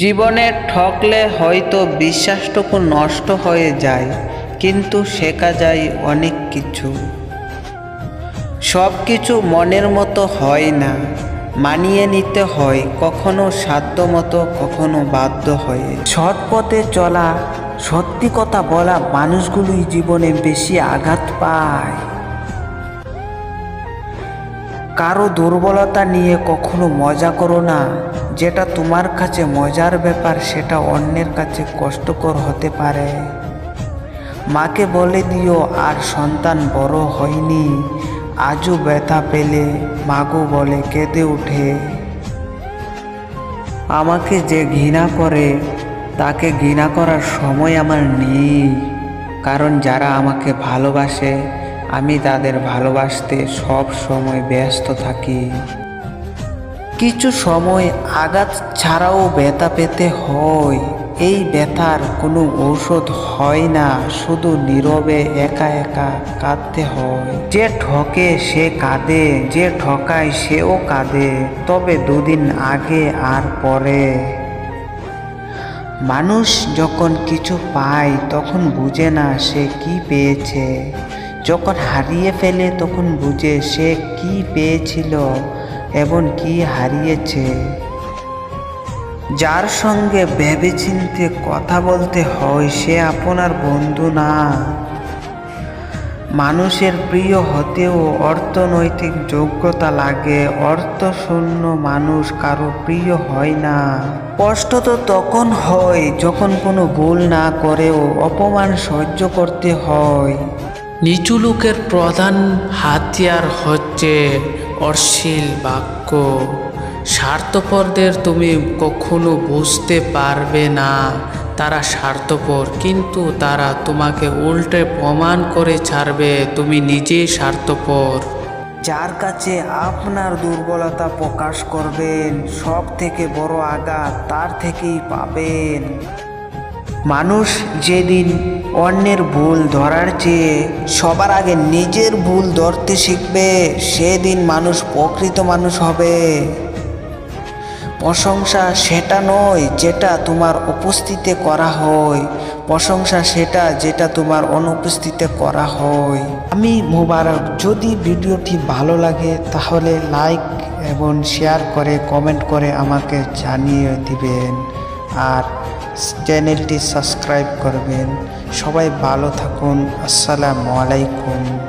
জীবনে ঠকলে হয়তো বিশ্বাসটুকু নষ্ট হয়ে যায়, কিন্তু শেখা যায় অনেক কিছু। সব কিছু মনের মতো হয় না, মানিয়ে নিতে হয়, কখনো সাধ্য মতো, কখনো বাধ্য হয়ে। সৎ পথে চলা, সত্যি কথা বলা মানুষগুলোই জীবনে বেশি আঘাত পায়। কারও দুর্বলতা নিয়ে কখনো মজা করো না। যেটা তোমার কাছে মজার ব্যাপার, সেটা অন্যের কাছে কষ্টকর হতে পারে। মাকে বলে দিও, আর সন্তান বড় হয়নি, আজও ব্যথা পেলে। মাগো বলে, কেঁদে ওঠে। আমাকে যে ঘৃণা করে, তাকে ঘৃণা করার সময় আমার নেই। কারণ যারা আমাকে ভালোবাসে আমি তাদের ভালোবাসতে সব সময় ব্যস্ত থাকি। কিছু সময় আঘাত ছাড়াও ব্যথা পেতে হয়। এই ব্যথার কোনো ঔষধ হয় না, শুধু নীরবে একা একা কাঁদতে হয়। যে ঠকে সে কাঁদে, যে ঠকায় সেও কাঁদে, তবে দুদিন আগে আর পরে। মানুষ যখন কিছু পায়, তখন বুঝে না সে কি পেয়েছে। যখন হারিয়ে ফেলে তখন বুঝে সে কি পেয়েছিল এবং কি হারিয়েছে। যার সঙ্গে ভেবেচিন্তে কথা বলতে হয় সে আপনার বন্ধু না। মানুষের প্রিয় হতেও অর্থনৈতিক যোগ্যতা লাগে, অর্থশূন্য মানুষ কারও প্রিয় হয় না। কষ্ট তো তখন হয় যখন কোনো ভুল না করেও অপমান সহ্য করতে হয়। নিচু লোকের প্রধান হাতিয়ার হচ্ছে অশ্লীল বাক্য। স্বার্থপরদের তুমি কখনো বুঝতে পারবে না। তারা স্বার্থপর, কিন্তু তারা তোমাকে উল্টে প্রমাণ করে ছাড়বে। তুমি নিজেই স্বার্থপর। যার কাছে আপনার দুর্বলতা প্রকাশ করবেন সব থেকে বড় আঘাত তার থেকেই পাবেন। মানুষ যেদিন অন্যের ভুল ধরার চেয়ে সবার আগে নিজের ভুল ধরতে শিখবে, সেদিন মানুষ প্রকৃত মানুষ হবে। প্রশংসা সেটা নয় যেটা তোমার উপস্থিতে করা হয়, প্রশংসা সেটা যেটা তোমার অনুপস্থিতে করা হয়। আমি মোবারক, যদি ভিডিওটি ভালো লাগে তাহলে লাইক এবং শেয়ার করে, কমেন্ট করে আমাকে জানিয়ে দিবেন। আর চ্যানেলটি সাবস্ক্রাইব করবেন। সবাই ভালো থাকুন। আসসালামু আলাইকুম।